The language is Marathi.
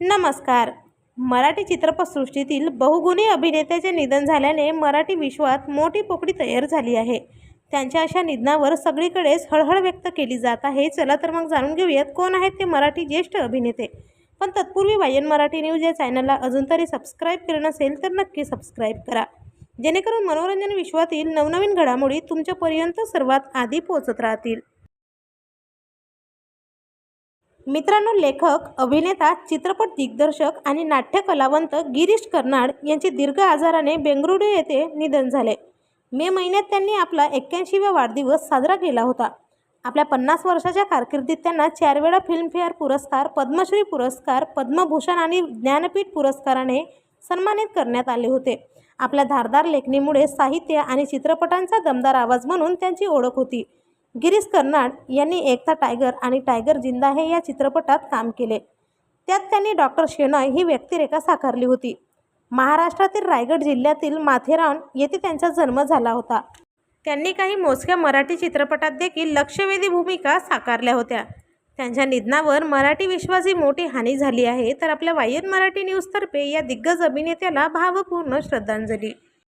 नमस्कार. मराठी चित्रपटसृष्टीतील बहुगुणी अभिनेत्याचे निधन झाल्याने मराठी विश्वात मोठी पोकळी तयार झाली आहे. त्यांच्या अशा निधनावर सगळीकडेच हळहळ व्यक्त केली जात आहे. चला तर मग जाणून घेऊयात कोण आहेत ते मराठी ज्येष्ठ अभिनेते. पण तत्पूर्वी वायन मराठी न्यूज या चॅनलला अजून तरी सबस्क्राईब केलं नसेल तर नक्की सबस्क्राईब करा. जेणेकरून मनोरंजन विश्वातील नवनवीन घडामोडी तुमच्यापर्यंत सर्वात आधी पोहोचत राहतील. मित्रांनो लेखक अभिनेता चित्रपट दिग्दर्शक आणि नाट्य कलावंत गिरीश कर्नाड यांचे दीर्घ आजाराने बेंगळुरू येथे निधन झाले. मे महिन्यात त्यांनी आपला एक्क्याऐंशीवा वाढदिवस साजरा केला होता. आपल्या पन्नास वर्षाच्या कारकिर्दीत त्यांना चार वेळा फिल्मफेअर पुरस्कार पद्मश्री पुरस्कार पद्मभूषण आणि ज्ञानपीठ पुरस्काराने सन्मानित करण्यात आले होते. आपल्या धारदार लेखणीमुळे साहित्य आणि चित्रपटांचा दमदार आवाज म्हणून त्यांची ओळख होती. गिरीश कर्नाड यांनी एकता टायगर आणि टायगर जिंदा हे या चित्रपटात काम केले. त्यात त्यांनी डॉक्टर शेणॉय ही व्यक्तिरेखा साकारली होती. महाराष्ट्रातील रायगड जिल्ह्यातील माथेरान येथे त्यांचा जन्म झाला होता. त्यांनी काही मोजक्या मराठी चित्रपटात देखील लक्षवेधी भूमिका साकारल्या होत्या. त्यांच्या निधनावर मराठी विश्वाची मोठी हानी झाली आहे तर आपल्या वायन मराठी न्यूजतर्फे या दिग्गज अभिनेत्याला भावपूर्ण श्रद्धांजली.